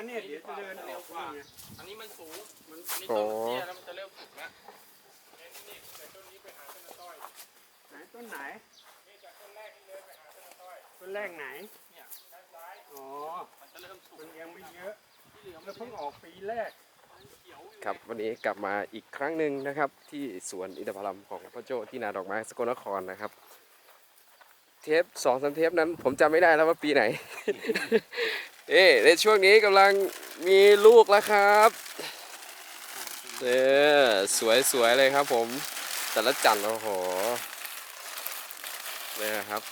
ก็เนี่ยเดี๋ยวจะเดินอเร็อวกกว่านี่ไงอันนี้มันสูง มันอันนี้ต้นมันเตี้ยแล้วมันจะเริ่มสุกแล้วไหนต้นไหนต้นแรกไหนเนี่ยอ๋อมันจะเริ่มสุกมันยังไม่เยอะที่เหลือมัมันนเพิ่งออกปีแรกเขียวอยู่ครับวันนี้กลับมาอีกครั้งหนึ่งนะครับ ที่สวนอินทผลัมของพ่อโจที่นาดอกไม้สกลนครนะครับ เทปสองสามเทปนั้น ผมจำไม่ได้แล้วว่าปีไหน เอ๊ในช่วงนี้กำลังมีลูกแล้วครับเออสวยสวยเลยครับผม แต่ละจันทร์โอ้โหเนี่ยครับ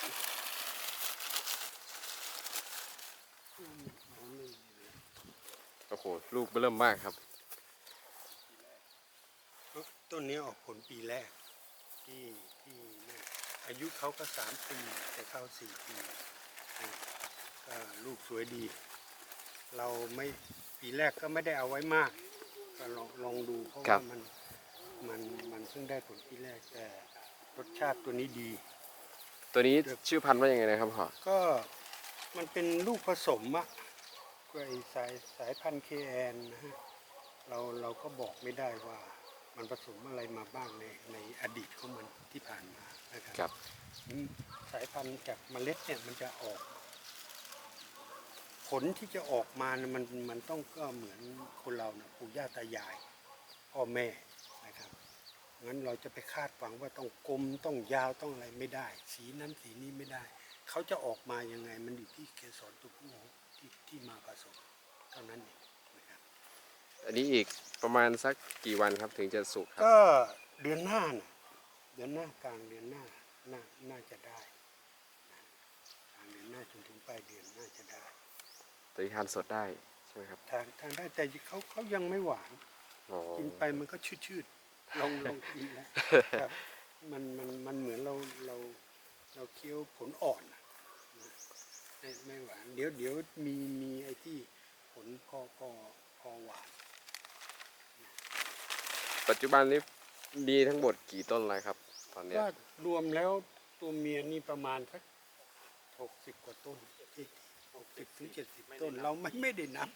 โอ้โหลูกเริ่มมากครับ ต้นนี้ออกผลปีแรก ที่ที่นี่อายุเขาก็สามปี แต่เข้าสี่ปี ก็ลูกสวยดี เราไม่ปีแรกก็ไม่ได้เอาไว้มากก็ลองลองดูเพราะครัว่าบ มันมันมันเพิ่งได้ผลปีแรกแต่รสชาติตัวนี้ดี ตัวนี้ชื่อพันธุ์ว่ายังไงนะครับพ่อก็มันเป็นลูกผสมอะก็ไอสายสายพันธุ์เคแอนนะฮะเราเราก็บอกไม่ได้ว่ามันผสมอะไรมาบ้างในในอดีตของมันที่ผ่านมานะครับ ครับอืมสายพันธุ์จากเมล็ดเนี่ยมันจะออก ผลที่จะออกมาเนี่ยมันมันต้องก็เหมือนคนเรานะปู่ย่าตายายพ่อแม่นะครับงั้นเราจะไปคาดหวังว่าต้องกลมต้องยาวต้องอะไรไม่ได้ สีนั้นสีนี้ไม่ได้ เขาจะออกมายังไงมันอยู่ที่เกสรตัวผู้ที่ที่มาผสมเท่านั้นเองนะครับอันนี้อีกประมาณสักกี่วันครับถึงจะสุกครับก็เดือนหน้านะเดือนหน้ากลางเดือนหน้าน่าน่าจะได้นะกลางเดือนหน้าจนถึงปลายเดือนน่าจะได้ ตัวนี้ทานสดได้ใช่ไหมครับทางทางได้แต่เขาเขายังไม่หวานอ๋อกินไปมันก็ชืดๆลองลองกินแล้วครับมันมันมันเหมือนเราเราเราเคี้ยวผลอ่อนน่ะนะไม่ไม่หวานเดี๋ยวเดี๋ยวมีมีไอ้ที่ผลพอพอพอหวาน ปัจจุบันนี้มีทั้งหมดกี่ต้นแล้วครับ ตอนเนี้ยก็รวมแล้วตัวเมียนี่ประมาณสักหกสิบกว่าต้น หกสิบถึงเจ็ดสิบต้น เราไม่ไม่ได้นับ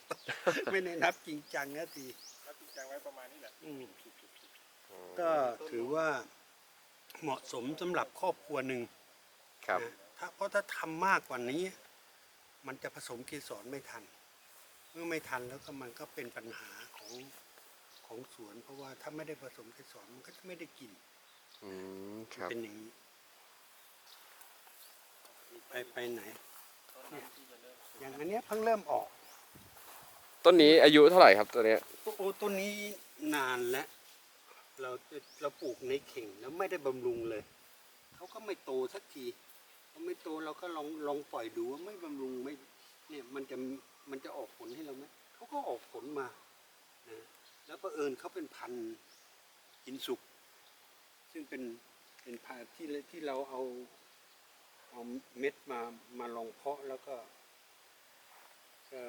ไม่ได้นับจริงจังนะทีแล้วจริงจังไว้ประมาณนี้แหละอืมก็ถือว่าเหมาะสมสำหรับครอบครัวหนึ่งครับนะถ้าเพราะถ้าทำมากกว่านี้ มันจะผสมเกสรไม่ทัน เมื่อไม่ทันแล้วก็มันก็เป็นปัญหาของของสวน เพราะว่าถ้าไม่ได้ผสมเกสรมันก็จะไม่ได้กินอืมครับเป็นอย่างนี้ไปไปไหนเนี่ย อย่างอันเนี้ยเพิ่งเริ่มออกต้นนี้อายุเท่าไหร่ครับตัวเนี้ยโอ้ต้นนี้นานแล้ว เราเราปลูกในเข่งแล้วไม่ได้บำรุงเลยเขาก็ไม่โตสักทีเขาไม่โตเราก็ลองลองปล่อยดูว่าไม่บำรุงไม่เนี่ยมันจะมันจะออกผลให้เราไหมเขาก็ออกผลมานะแล้วประเผอิญเขาเป็นพันธุ์อินสุก ซึ่งเป็นเป็นพันธุ์ที่ที่เราเอาเอาเม็ดมามาลองเพาะแล้วก็ ก็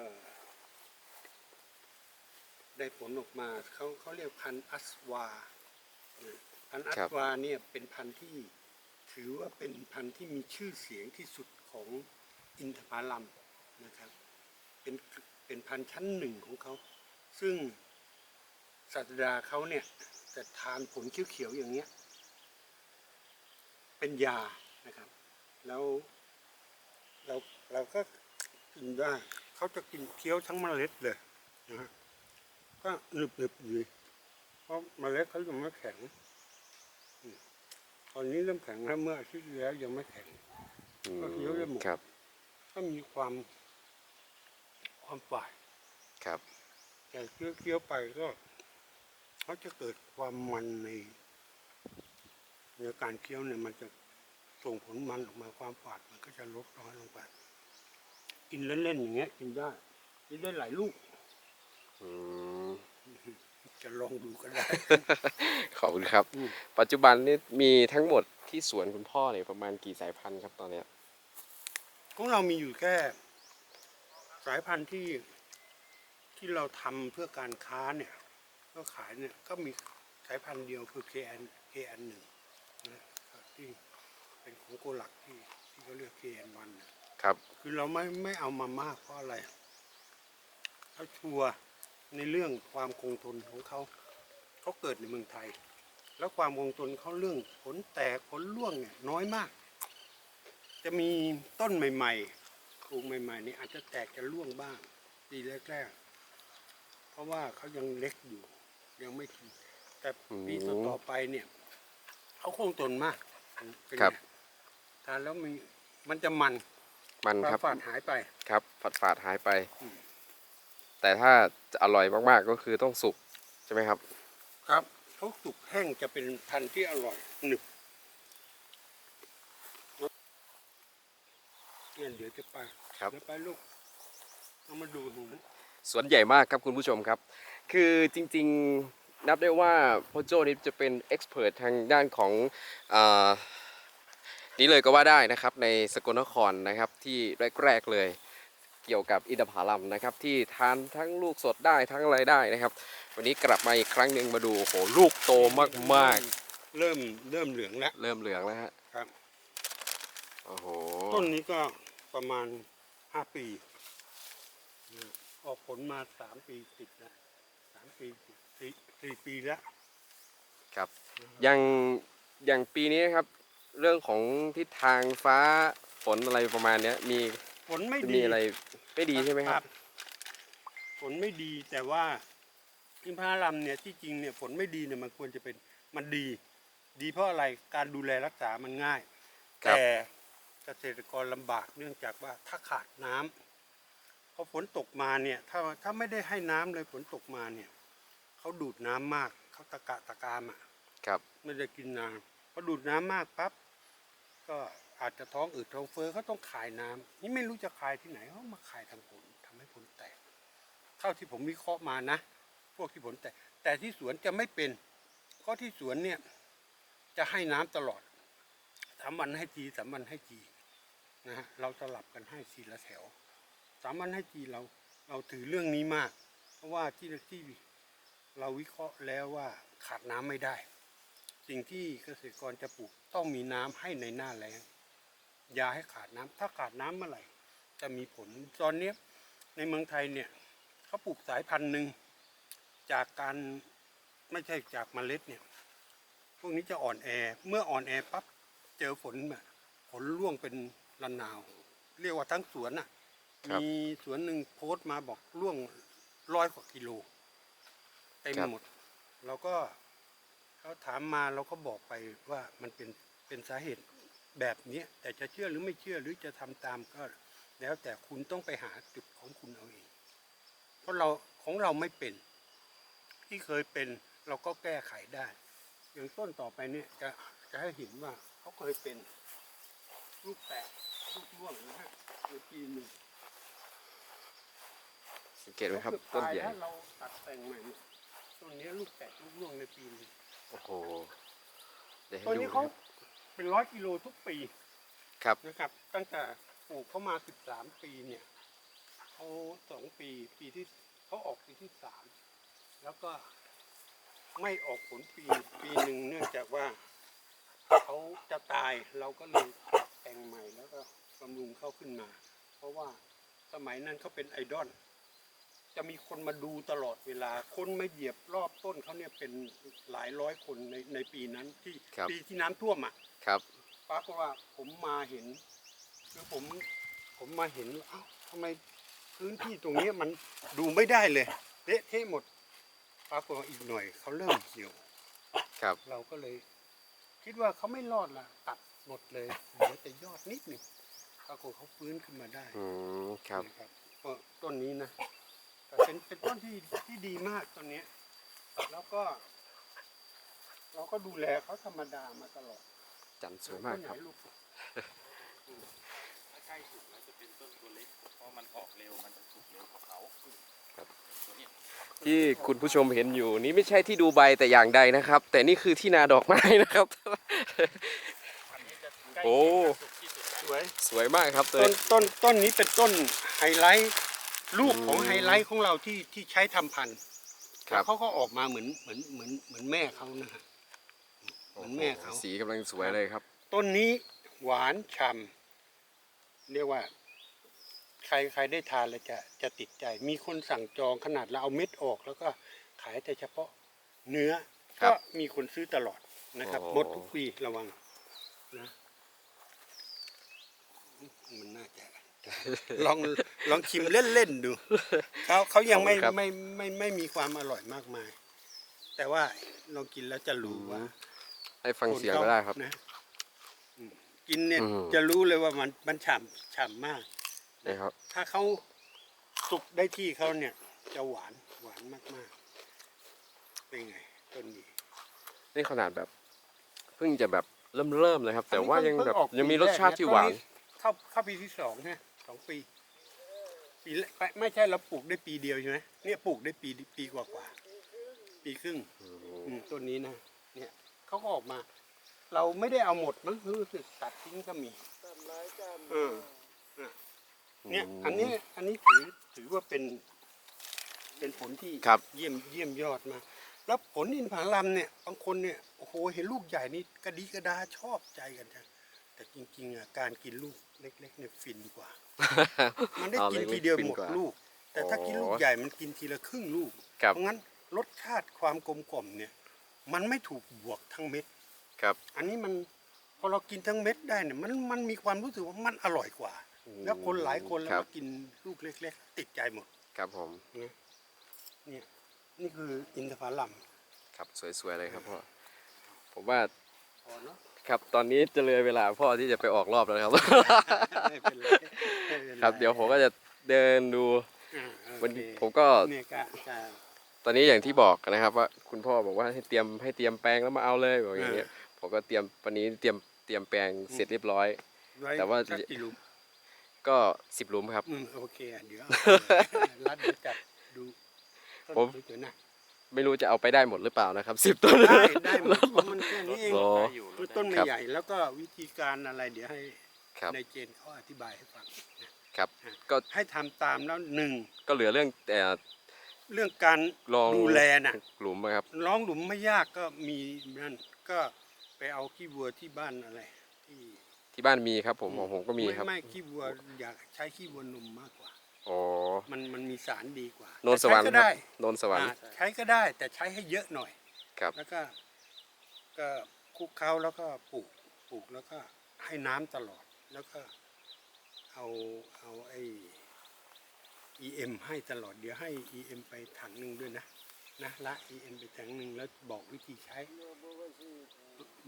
ได้ผลออกมาเขาเขาเรียกพันธุ์อัสวานะพันธุ์อัครัสบวาเนี่ยเป็นพันธุ์ที่ถือว่าเป็นพันธุ์ที่มีชื่อเสียงที่สุดของอินทผลัมนะครับ เป็นเป็นพันธุ์ชั้นหนึ่งของเขา ซึ่งศาสดาเขาเนี่ยจะทานผลเขียวๆอย่างเงี้ย เป็นยานะครับ แล้วเราเราก็กินได้เขาจะกินเคี้ยวทั้งเมล็ดเลยนะฮะก็หนึบหนึบๆอยู่เพราะเมล็ดเขายังไม่แข็งอืมตอนนี้เริ่มแข็งแล้วเมื่ออาทิตย์ที่แล้วยังไม่แข็งอืมก็เคี้ยวได้หมดครับก็มีความความฝาดครับแต่เคี้ยวเคี้ยวๆไปก็เขาจะเกิดความมันในในการเคี้ยวเนี่ยมันจะส่งผลมันออกมาความฝาดมันก็จะลดน้อยลงไป กินเล่นๆอย่างเงี้ย กินได้ กินได้หลายลูกอืมจะลองดูก็ได้ ขอบคุณครับ อืม ปัจจุบันนี้มีทั้งหมดที่สวนคุณพ่อเนี่ยประมาณกี่สายพันธุ์ครับตอนเนี้ยของเรามีอยู่แค่ สายพันธุ์ที่ที่เราทำเพื่อการค้าเนี่ยเพื่อขายเนี่ยก็มีสายพันธุ์เดียวคือ KN KN หนึ่งนะครับที่เป็นของโกหลักที่ที่เขาเรียก KN วันนะ ครับ คือเราไม่ไม่เอามามากเพราะอะไรเขาชัวร์ในเรื่องความคงทนของเขาเขาเกิดในเมืองไทย แล้วความคงทนเขาเรื่องผลแตกผลร่วงเนี่ยน้อยมาก จะมีต้นใหม่ๆปลูกใหม่ๆนี่อาจจะแตกจะร่วงบ้างปีแรกๆเพราะว่าเขายังเล็กอยู่ ยังไม่ถึงแต่ปีอืมต่อๆไปเนี่ยเขาคงทนมากเป็นครับไงทานแล้วมีมันจะมัน มันควาครัมบฝาดหายไปครับฝาดฝาดหายไปอืมแต่ถ้าจะอร่อยมากๆก็คือต้องสุกใช่ไหมครับ ครับเขาสุกแห้งจะเป็นพันธุ์ที่อร่อยหนึบเนี่ยเดี๋ยวจะไปครับเดี๋ยวไปลูกเอามาดูหนูสวนใหญ่มากครับคุณผู้ชมครับ คือจริง ๆ นับได้ว่าพ่อโจ้นี่จะเป็นเอ็กซ์เพรสทางด้านของอา นี่เลยก็ว่าได้นะครับในสกลนครนะครับที่แรกๆเลย เกี่ยวกับอินทผลัมนะครับที่ทานทั้งลูกสดได้ทั้งอะไรได้นะครับ วันนี้กลับมาอีกครั้งหนึ่งมาดูโอ้โหลูกโตมากเริ่มเริ่มเหลืองแล้ว ๆ เริ่มเหลืองแล้วฮะครับ โอ้โหต้นนี้ก็ประมาณห้าปีนะออกผลมาสามปีติดแล้วสามปีติดสี่สี่ปีแล้ว ครับอย่างอย่างปีนี้ครับ เรื่องของทิศทางฟ้าฝนอะไรประมาณเนี้ยมีผลไม่จะดีมีอะไรไม่ดีใช่ไหมครับผลไม่ดีแต่ว่าอินทผลัมเนี่ยที่จริงเนี่ยผลไม่ดีเนี่ยมันควรจะเป็นมันดี ดีเพราะอะไรการดูแลรักษามันง่ายครับแต่เกษตรกรลำบากเนื่องจากว่าถ้าขาดน้ำพอฝนตกมาเนี่ยถ้าถ้าไม่ได้ให้น้ำเลยฝนตกมาเนี่ยเขาดูดน้ำมากเขาตะกะตะกามอะครับไม่ได้กินน้ำพอดูดน้ำมากปั๊บ ก็อาจจะท้องอืดท้องเฟ้อเขาต้องขายน้ำนี่ไม่รู้จะขายที่ไหนเขามาขายทางผลทำให้ผลแตก เท่าที่ผมวิเคราะห์มานะ พวกที่ผลแตก แต่ที่สวนจะไม่เป็นเพราะที่สวนเนี่ยจะให้น้ำตลอดสามวันให้ทีสามวันให้ทีนะฮะเราสลับกันให้ทีละแถวสามวันให้ทีเราเราถือเรื่องนี้มาก เพราะว่าที่ที่เราวิเคราะห์แล้วว่าขาดน้ำไม่ได้ สิ่งที่เกษตรกรจะปลูกต้องมีน้ำให้ในหน้าแล้งอย่าให้ขาดน้ำถ้าขาดน้ำเมื่อไหร่ จะมีผลตอนเนี้ยในเมืองไทยเนี่ยเขาปลูกสายพันธุ์หนึ่งจากการไม่ใช่จากเมล็ดเนี่ยพวกนี้จะอ่อนแอเมื่ออ่อนแอปั๊บเจอฝนแบบผลร่วงเป็นระนาว เรียกว่าทั้งสวนน่ะครับมีสวนหนึ่งโพสต์มาบอกร่วงร้อยกว่ากิโลเต็มครับหมดเราก็ เขาถามมาเราก็บอกไปว่ามันเป็นเป็นสาเหตุแบบเนี้ยแต่จะเชื่อหรือไม่เชื่อหรือจะทำตามก็ แล้วแต่คุณต้องไปหาจุดของคุณเอาเอง เพราะเราของเราไม่เป็น ที่เคยเป็นเราก็แก้ไขได้ อย่างต้นต่อไปเนี่ยจะจะให้เห็นว่าเขาเคยเป็นลูกแตกลูกร่วงนะฮะในปีหนึ่งสังเกตไหมครับก็เกือต้นตายใหญ่แล้วเราตัดแต่งใหม่เนี่ยต้นนี้ลูกแตกลูกร่วงในปีหนึง โอ้โหเดี๋ยวให้ต้นดูนี้นะคเขารับเป็นร้อยกิโลทุกปีครับ นะครับ ตั้งแต่ปลูกเขามาสิบสามปีเนี่ยเขาสองปีปีที่เขาออกปีที่สามแล้วก็ไม่ออกผลปีปีหนึ่งเนื่องจากว่าเขาจะตายเราก็เลยปรับแต่งใหม่แล้วก็บำรุงเขาขึ้นมา เพราะว่าสมัยนั้นเขาเป็นไอดอล จะมีคนมาดูตลอดเวลา คนมาเหยียบรอบต้นเขาเนี่ยเป็นหลายร้อยคนในในปีนั้นที่ครับ ปีที่น้ำท่วมอะครับ ปรากฏว่าผมมาเห็นคือผมผมมาเห็นว่าเอ้าทำไมพื้นที่ตรงเนี้ยมันดูไม่ได้เลยเละเทะหมดปรากฏว่าอีกหน่อยเขาเริ่มเหี่ยว ครับ เราก็เลย คิดว่าเขาไม่รอดละตัดหมดเลยเหลือแต่ยอดนิดหนึ่งปรากฏเขาฟื้นขึ้นมาได้อืม ครับ นะครับก็ต้นนี้นะแต่ เป็นเป็นต้นที่ที่ดีมากต้นเนี้ยแล้วก็ เราก็ดูแลเขาธรรมดามาตลอดจันทร์สวยมากครับ ต้นไหนลูกถ้าใกล้สุกแล้วจะเป็นต้นตัวเล็กเพราะมันออกเร็วมันจะสุกเร็วกว่าเขาครับ ตัวเนี้ยที่คุณผู้ชมเห็นอยู่นี่ไม่ใช่ที่ดูใบแต่อย่างใดนะครับ แต่นี่คือที่นาดอกไม้นะครับ อันนี้จะใกล้โอ้เคียงกับสุกที่สุดสวย สวยมากครับเลต้ยนต้นต้นนี้เป็นต้นไฮไลท์ ลูกของอืมไฮไลท์ของเราที่ที่ใช้ทำพันธุ์ครับแล้วเขาก็ออกมาเหมือนเหมือนเหมือนเหมือนแม่เขานะฮะเหมือนแม่เขาโอ้โหสีกำลังสวยเลยครับ ต้นนี้หวานฉ่ำเรียกว่า ใครใครได้ทานแล้วจะจะติดใจ มีคนสั่งจองขนาดเราเอาเม็ดออก แล้วก็ขายแต่เฉพาะเนื้อ ครัก็บมีคนซื้อตลอดนะครับโอ้ หมดทุกปีระวังนะมันน่าจะ ลองลองชิมเล่นๆดูเขาเขายังไม่ขอบคุณครับ ไม่ไม่ไม่มีความอร่อยมากมาย แต่ว่าลองกินแล้วจะรู้ว่าให้ฟังเสียงก็ได้ครับ นะอืมกินเนี่ยอืม จะรู้เลยว่ามันมันฉ่ำฉ่ำมากนะครับ ถ้าเขาสุกได้ที่เขาเนี่ย จะหวานหวานมากๆ เป็นไงต้นนี้ นี่ขนาดแบบเพิ่งจะแบบเริ่มเริ่มเลยครับ แต่ว่ายังแบบเพิ่ออกยังมีปีรสชาติแกที่หวานต้เข้าเข้าปีที่สองฮะ สองปีปีแรกไม่ไม่ใช่เราปลูกได้ปีเดียวใช่ไหมเนี่ยปลูกได้ปีปีกว่ากว่าๆปีครึ่งอืมต้นนี้นะเนี่ยเขาก็ออกมา เราไม่ได้เอาหมดมั้งรู้สึกตัดทิ้งก็มีเออเออเนี่ยอันนี้อันนี้ถือถือว่าเป็น เป็นผลที่ครับเยี่ยมเยี่ยมยอดมากแล้วผลอินทผลัมเนี่ยบางคนเนี่ยโอ้โหเห็นลูกใหญ่นี่กระดีกระดาชอบใจกันจังแต่จริงๆอะการกินลูกเล็กๆเนี่ยฟินกว่า มันได้อากินล็ๆทีเดียวฟินหมดกาลูก แต่ถ้ากินลูกอ๋อใหญ่มันกินทีละครึ่งลูกครับเพราะงั้นรสชาติความกลมกล่อมเนี่ย มันไม่ถูกบวกทั้งเม็ดครับ อันนี้มันพอเรากินทั้งเม็ดได้เนี่ยมันมันมีความรู้สึกว่ามันอร่อยกว่า แล้วคนหลายคนแล้วครับมากินลูกเล็ก ๆ ติดใจหมด ครับผมนะเนี่ยนี่คืออินทผลัมครับสวยๆเลยครับพ่อผมว่าพอเนาะ ครับตอนนี้จะเลยเวลาพ่อที่จะไปออกรอบแล้วนะครับ ไม่เป็นไรไม่เป็นไครับ เดี๋ยวผมก็จะเดินดูอ่าโอวันเคผมก็ เนี่ยก็จะตอนนี้อย่างที่บอกนะครับว่าคุณพ่อบอกว่าให้เตรียมให้เตรียมแปลงแล้วมาเอาเลยบอกอย่างเงี้ยผมก็เตรียมวันนี้เตรียมเตรียมแปลงเสร็จเรียบร้อยไว้แต่ว่า สักกี่หลุมก็สิบหลุมครับ อืมโอเคอะเดี๋ยวรัดเดี๋ยวจับดูต้นผมสวยๆนะ ไม่รู้จะเอาไปได้หมดหรือเปล่านะครับสิบต้น ได้ได้หมดเพราะมันแค่นี้เองโอ้ได้อยู่คือต้นคไม่รับ ใหญ่แล้วก็วิธีการอะไรเดี๋ยวให้ครับ ในายเจนเขาอธิบายให้ฟังนะครับ ก็ให้ทำตามแล้วหนึ่งก็เหลือเรื่องแต่เรื่องการลองดูแลน่ะหลุมนะครับ ร้องหลุมไม่ยากก็มีนั่นก็ไปเอาขี้วัวที่บ้านอะไรที่ที่บ้านมีครับ ผมของผมก็มีครับไไม่ขี้วัวอยากใช้ขี้วัวนมมากกว่า อ๋อมันมันมีสารดีกว่าโนนสวรรค์ใช้ครับก็ได้โนนสวรรค์ อ่าใช้ก็ได้แต่ใช้ให้เยอะหน่อยครับ แล้วก็ ก็คลุกเคล้าแล้วก็ปลูกปลูกแล้วก็ให้น้ำตลอดแล้วก็ เอาเอาไอ้ EM ให้ตลอดเดี๋ยวให้ EM ไปถังหนึ่งด้วยนะนะละ EM ไปถังหนึ่งแล้วบอกวิธีใช้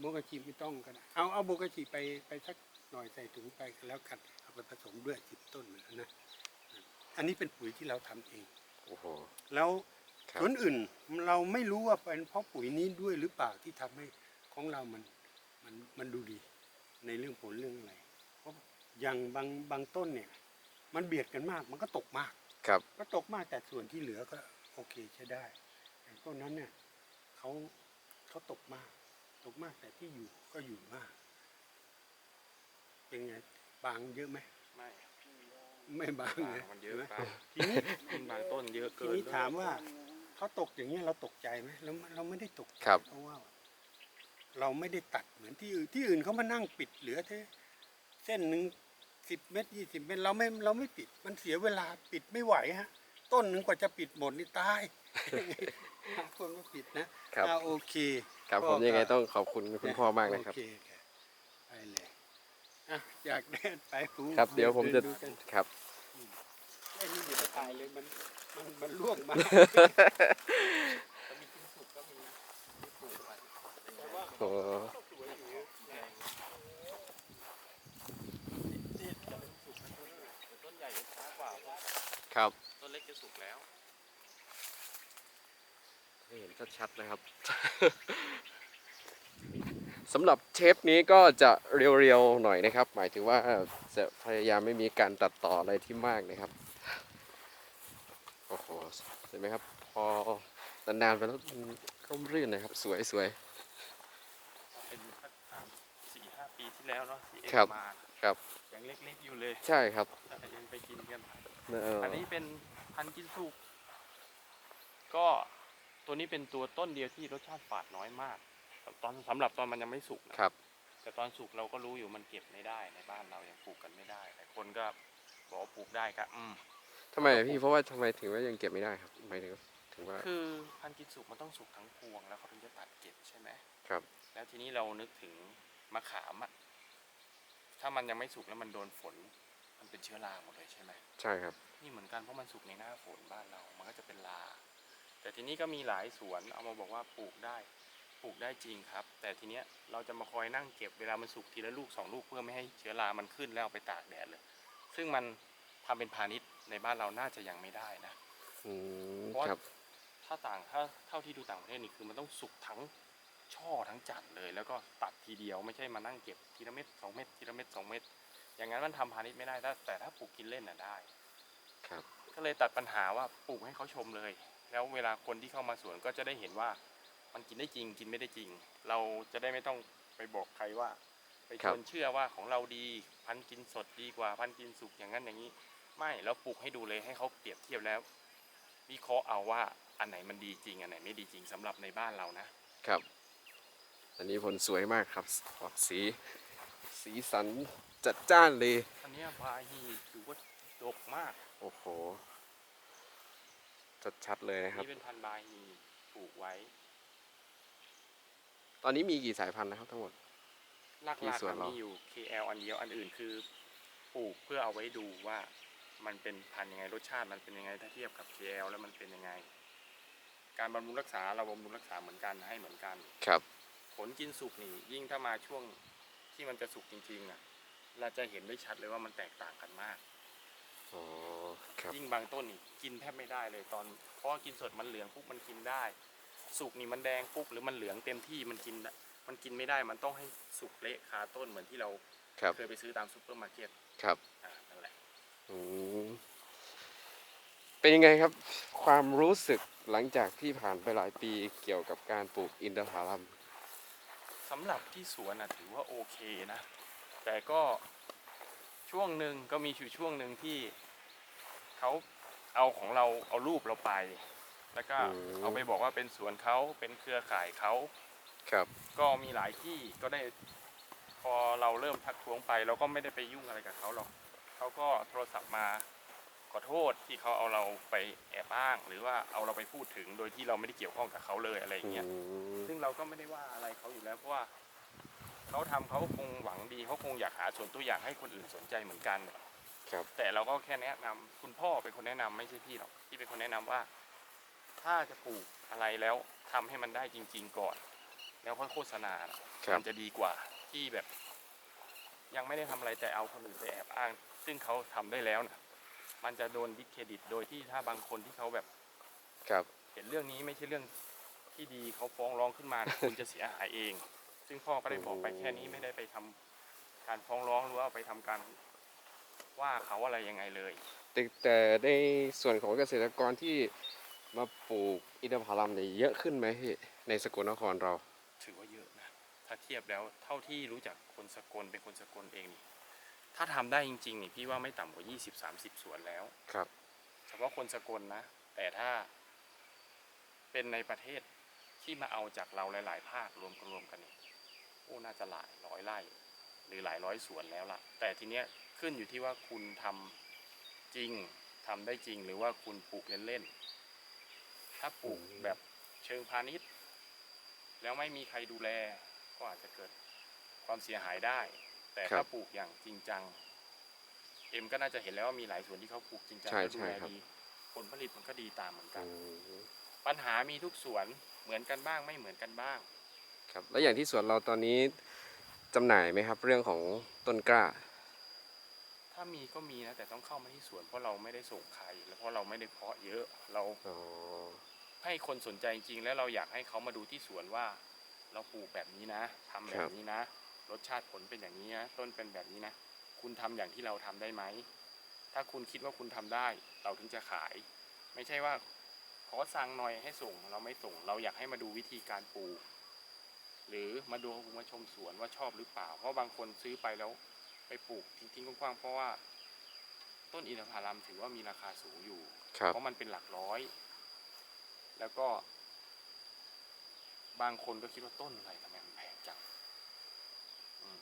โบกาชีไม่ต้องก็ได้เอาเอาโบกาชีไปไปสักหน่อยใส่ถุงไปแล้วกันเอาไปผสมด้วยสิบต้นนะ อันนี้เป็นปุ๋ยที่เราทำเอง โอ้โห แล้วครับสวนอื่นเราไม่รู้ว่าเป็นเพราะปุ๋ยนี้ด้วยหรือเปล่าที่ทำให้ของเรามันมันมันดูดีในเรื่องผลเรื่องอะไร เพราะอย่างบางบางต้นเนี่ย มันเบียดกันมากมันก็ตกมาก ครับ ก็ตกมากแต่ส่วนที่เหลือก็โอเคใช้ได้อย่างต้นนั้นเนี่ยเขาเขาตกมาก ตกมากแต่ที่อยู่ก็อยู่มาก เป็นไงบางเยอะไหมไม่ ไม่บางบางเลยมันเยอะห็ไหไปทีนี้ต้นบางต้นเยอะทีเกินนี้ถามว่าเขาตกอย่างนี้ยเราตกใจไหมเราเราไม่ได้ตกใจครับ เพราะว่า เราไม่ได้ตัดเหมือนที่อื่นที่อื่นเขามานั่งปิดเหลือแค่เส้นหนึ่งสิบเมตรยี่สิบเมตรเราไม่เราไม่ปิด มันเสียเวลาปิดไม่ไหวฮะ ต้นหนึ่งกว่าจะปิดหมดนี่ตายหาคนมาปิดนะครับ อ่าโอเค ครับก็ผมยังไงก็ต้องขอบคุณคุณพ่อมากนะครับ โอเคครับไปเลย อะอยากเดินไปปูครับเดี๋ยวผมจะนดูกันครับ ไอ้นี่อย่าไปถ่ายเลยมันมันมันล่วงมาโอ้ต้นใหญ่จะช้ากว่าเพราะครับต้นเล็กจะสุกแล้ว ให้เห็นชัดๆนะครับ สำหรับเทปนี้ก็จะเรียวๆหน่อยนะครับ หมายถึงว่าจะพยายามไม่มีการตัดต่ออะไรที่มากนะครับโอ้โหเห็นไหมครับ พอนานๆไปแล้วมันร่มรื่นนะครับ สวยเป็นสักสามสี่ห้าปีที่แล้วเนาะที่เอ็ครับมาๆครับยังเล็กๆอยู่เลย ใช่ครับแต่ยังไปกินกันเอออันนี้เป็นพันธุ์กินสุกก็ตัวนี้เป็นตัวต้นเดียวที่รสชาติฝาดน้อยมาก ตอนสำหรับตอนมันยังไม่สุกนะครับ แต่ตอนสุกเราก็รู้อยู่มันเก็บไม่ได้ในบ้านเรายังปลูกกันไม่ได้หลายคนก็บอกว่าปลูกได้ครับอืมทำไมอะพี่เพราะว่าทำไมถึงว่ายังเก็บไม่ได้ครับหมายถึงถึงว่าคือพันธุ์กินสุกมันต้องสุกทั้งพวงแล้วเขาถึงจะตัดเก็บใช่ไหมครับ แล้วทีนี้เรานึกถึงมะขามอะถ้ามันยังไม่สุกแล้วมันโดนฝน มันเป็นเชื้อราหมดเลยใช่ไหมใช่ครับ นี่เหมือนกันเพราะมันสุกในหน้าฝนบ้านเรา มันก็จะเป็นลาแต่ทีนี้ก็มีหลายสวนเอามาบอกว่าปลูกได้ ปลูกได้จริงครับ แต่ทีเนี้ยเราจะมาคอยนั่งเก็บเวลามันสุกทีละลูกสองลูกเพื่อไม่ให้เชื้อรามันขึ้นแล้วเอาไปตากแดดเลย ซึ่งมันทำเป็นพาณิชย์ในบ้านเราน่าจะยังไม่ได้นะอืมเพราะว่าครับถ้าต่างถ้าเท่าที่ดูต่างประเทศนี่คือมันต้องสุกทั้งช่อทั้งจัดเลย แล้วก็ตัดทีเดียวไม่ใช่มานั่งเก็บทีละเม็ดสองเม็ดทีละเม็ดสองเม็ดอย่างนั้นมันทำพาณิชย์ไม่ได้ถ้าแต่ถ้าปลูกกินเล่นน่ะได้ครับ ก็เลยตัดปัญหาว่าปลูกให้เขาชมเลย แล้วเวลาคนที่เข้ามาสวนก็จะได้เห็นว่า มันกินได้จริง กินไม่ได้จริง เราจะได้ไม่ต้องไปบอกใครว่า ไปชวนเชื่อว่าของเราดีพันธุ์กินสดดีกว่าพันธุ์กินสุกอย่างนั้นอย่างนี้ ไม่แล้วปลูกให้ดูเลยให้เขาเปรียบเทียบแล้ววิเคราะห์เอาว่าอันไหนมันดีจริง อันไหนไม่ดีจริงสำหรับในบ้านเรานะครับ อันนี้ผลสวยมากครับออกสี สีสันจัดจ้านเลย อันเนี้ยบาฮีถือว่าดกมาก โอ้โหชัดๆเลยนะครับ นี่เป็นพันธุ์บาฮีปลูกไว้ ตอนนี้มีกี่สายพันธุ์นะครับทั้งหมด หลัที่กสวนๆเรามีอยู่ KL อันเดียวอันอื่นคือปลูกเพื่อเอาไว้ดูว่ามันเป็นพันธุ์ยังไงรสชาติมันเป็นยังไงถ้าเทียบกับ KL แล้วมันเป็นยังไง การบำรุงรักษาเราบำรุงรักษาเหมือนกันให้เหมือนกัน ครับ ผลกินสุกนี่ยิ่งถ้ามาช่วงที่มันจะสุกจริงๆอะเราจะเห็นได้ชัดเลยว่ามันแตกต่างกันมาก อ๋อ ครับ ยิ่งบางต้นนี่กินแทบไม่ได้เลยตอนเพราะว่ากินสดมันเหลืองปุ๊บมันกินได้ สุกนี่มันแดงปุ๊บหรือมันเหลืองเต็มที่มันกินได้มันกินไม่ได้มันต้องให้สุกเละคาต้นเหมือนที่เราครับเคยไปซื้อตามซูเปอร์มาร์เก็ตครับอ่านั่นแหละอืมเป็นยังไงครับ ความรู้สึกหลังจากที่ผ่านไปหลายปีเกี่ยวกับการปลูกอินทผลัมสำหรับที่สวนอะถือว่าโอเคนะ แต่ก็ช่วงหนึ่งก็มีอยู่ช่วงหนึ่งที่เขาเอาของเราเอารูปเราไป แล้วก็เอาไปบอกว่าเป็นสวนเขาเป็นเครือข่ายเขา ครับ ก็มีหลายที่ก็ได้พอเราเริ่มทักท้วงไปเราก็ไม่ได้ไปยุ่งอะไรกับเขาหรอกเขาก็โทรศัพท์มาขอโทษที่เขาเอาเราไปแอบอ้าง หรือว่าเอาเราไปพูดถึงโดยที่เราไม่ได้เกี่ยวข้องกับเขาเลยอะไรอย่างเงี้ยอืมซึ่งเราก็ไม่ได้ว่าอะไรเขาอยู่แล้วเพราะว่าเขาทำเขาคงหวังดีเขาคงอยากหาส่วนตัวอย่างให้คนอื่นสนใจเหมือนกัน ครับ แต่เราก็แค่แนะนำคุณพ่อเป็นคนแนะนำไม่ใช่พี่หรอกพี่เป็นคนแนะนำว่า ถ้าจะปลูกอะไรแล้วทำให้มันได้จริง ๆ ก่อน แล้วค่อยโฆษณาน่ะครับ มันจะดีกว่าที่แบบ ยังไม่ได้ทำอะไรแต่เอาคนอื่นไปแอบอ้าง ซึ่งเขาทำได้แล้วนะมันจะโดนดิสเครดิต โดยที่ถ้าบางคนที่เขาแบบ ครับ เห็นเรื่องนี้ไม่ใช่เรื่องที่ดีเขาฟ้องร้องขึ้นมาคุณจะเสียหายเอง ซึ่งพ่อก็ได้บอกไปแค่นี้ไม่ได้ไปทำการฟ้องร้องหรือว่าไปทำการว่าเขาอะไรยังไงเลย แต่แต่ในส่วนของเกษตรกรที่ มาปลูกอินทผลัมเนี่ยเยอะขึ้นไหมพี่ในสกลนครเรา ถือว่าเยอะนะ ถ้าเทียบแล้วเท่าที่รู้จักคนสกลเป็นคนสกลเองนี่ถ้าทำได้จริงๆนี่พี่ว่าไม่ต่ำกว่า 20-30 สวนแล้ว ครับ เฉพาะคนสกลนะ แต่ถ้าเป็นในประเทศที่มาเอาจากเราหลาย ๆ ภาครวมกันรวมกันนี่โอ้น่าจะหลายร้อยไร่ หรือหลายร้อยสวนแล้วล่ะ แต่ทีเนี้ยขึ้นอยู่ที่ว่าคุณทำจริงทำได้จริง หรือว่าคุณปลูกเล่นๆ ถ้าปลูกแบบเชิงพาณิชย์ แล้วไม่มีใครดูแล ก็อาจจะเกิดความเสียหายได้ แต่ครัถ้าบปลูกอย่างจริงจัง เอ็มก็น่าจะเห็นแล้วว่ามีหลายสวนที่เขาปลูกจริงจังใช่และดูแลใช่ครับดีผลผลิตมันก็ดีตามเหมือนกัอืนมปัญหามีทุกสวนเหมือนกันบ้างไม่เหมือนกันบ้าง ครับ แล้วอย่างที่สวนเราตอนนี้จำหน่ายไหมครับ เรื่องของต้นกล้า ถ้ามีก็มีนะ แต่ต้องเข้ามาที่สวนเพราะเราไม่ได้ส่งใคร แล้วเพราะเราไม่ได้เพาะเยอะเราอ๋อให้คนสนใจจริงๆแล้วเราอยากให้เขามาดูที่สวนว่า เราปลูกแบบนี้นะทำแบบนี้นะ รสชาติผลเป็นอย่างนี้นะต้นเป็นแบบนี้นะคุณทำอย่างที่เราทำได้ไหมถ้าคุณคิดว่าคุณทำได้ เราถึงจะขาย ไม่ใช่ว่าขอสั่งหน่อยให้ส่ง เราไม่ส่ง เราอยากให้มาดูวิธีการปลูกหรือมาดูมาชมสวนว่าชอบหรือเปล่า เพราะบางคนซื้อไปแล้ว ไปปลูกทิ้งๆกว้างๆเพราะว่า ต้นอินทผลัมถือว่ามีราคาสูงอยู่ ครับ เพราะมันเป็นหลักร้อย แล้วก็ บางคนก็คิดว่าต้นอะไรทำไมมันแพงจังอืม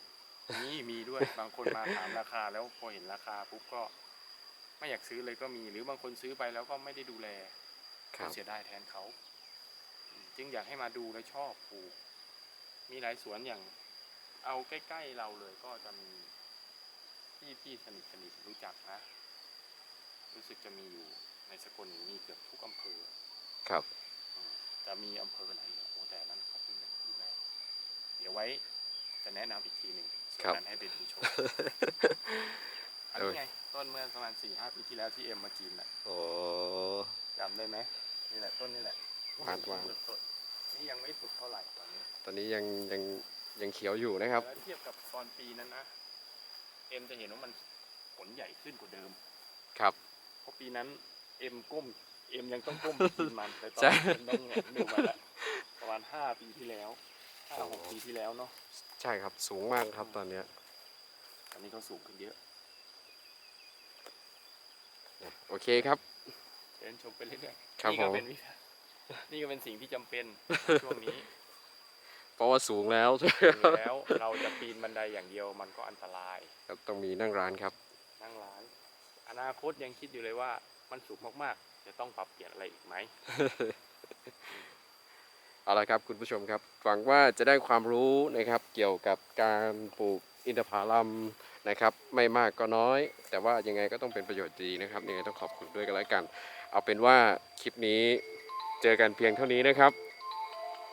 นี่มีด้วย บางคนมาถามราคาแล้วพอเห็นราคาปุ๊บก็ ไม่อยากซื้อเลยก็มี หรือบางคนซื้อไปแล้วก็ไม่ได้ดูแล ครับ เสียดายแทนเขาอืมจึงอยากให้มาดูแล้วชอบปลูก มีหลายสวนอย่างเอาใกล้ ๆ เราเลยก็จะมี ที่พี่สนิทสนิทรู้จักนะ รู้สึกจะมีอยู่ในสกลมีเกือบทุกอำเภอ ครับอืมจะมีอำเภอไหนเหรอโอ้แต่นั้นเขาเพิ่งได้ปีแรกเดี๋ยวไว้จะแนะนำอีกทีหนึ่งส่วนนั้นให้ไปดูโชว์อันนี้ไงต้นเมื่อประมาณสี่ห้าปีที่แล้วที่เอ็มมาจีนน่ะโอ้จำได้ไหมนี่แหละต้นนี่แหละหวานหวานสดๆนี่ยังไม่สุกเท่าไหร่ตอนนี้ ตอนนี้ยังยังยังเขียวอยู่นะครับแล้วเทียบกับตอนปีนั้นนะ เอ็มจะเห็นว่ามันผลใหญ่ขึ้นกว่าเดิม ครับ เพราะปีนั้นเอ็มก้มเอ็มยังต้องก้มกินมันแต่ตอนใช่ นี้เอ็มต้องแหงนดูมาแล้วประมาณห้าปีที่แล้วห้าหกปีที่แล้วเนาะใช่ครับสูงมากครับตอนเนี้ยตอนนี้เขาสูงขึ้นเยอะโอเคครับเชิญชมไปเรื่อยๆครับนี่ก็ผม เป็นวิธีนี่ก็เป็นสิ่งที่จำเป็นช่วงนี้ เพราะว่าสูงแล้วอยู่แล้วเราจะปีนบันไดอย่างเดียวมันก็อันตรายครับต้องมีนั่งร้านครับ นั่งร้าน อนาคตยังคิดอยู่เลยว่ามันสูงมากๆ จะต้องปรับเปลี่ยนอะไรอีกไหมเอาละครับคุณผู้ชมครับหวังว่าจะได้ความรู้นะครับเกี่ยวกับการปลูกอินทผลัมนะครับ ไม่มากก็น้อย แต่ว่ายังไงก็ต้องเป็นประโยชน์ดีนะครับยังไงต้องขอบคุณด้วยกันแล้วกัน เอาเป็นว่าคลิปนี้เจอกันเพียงเท่านี้นะครับ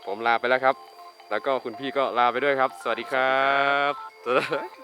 ผมลาไปแล้วครับ แล้วก็คุณพี่ก็ลาไปด้วยครับ สวัสดีครับ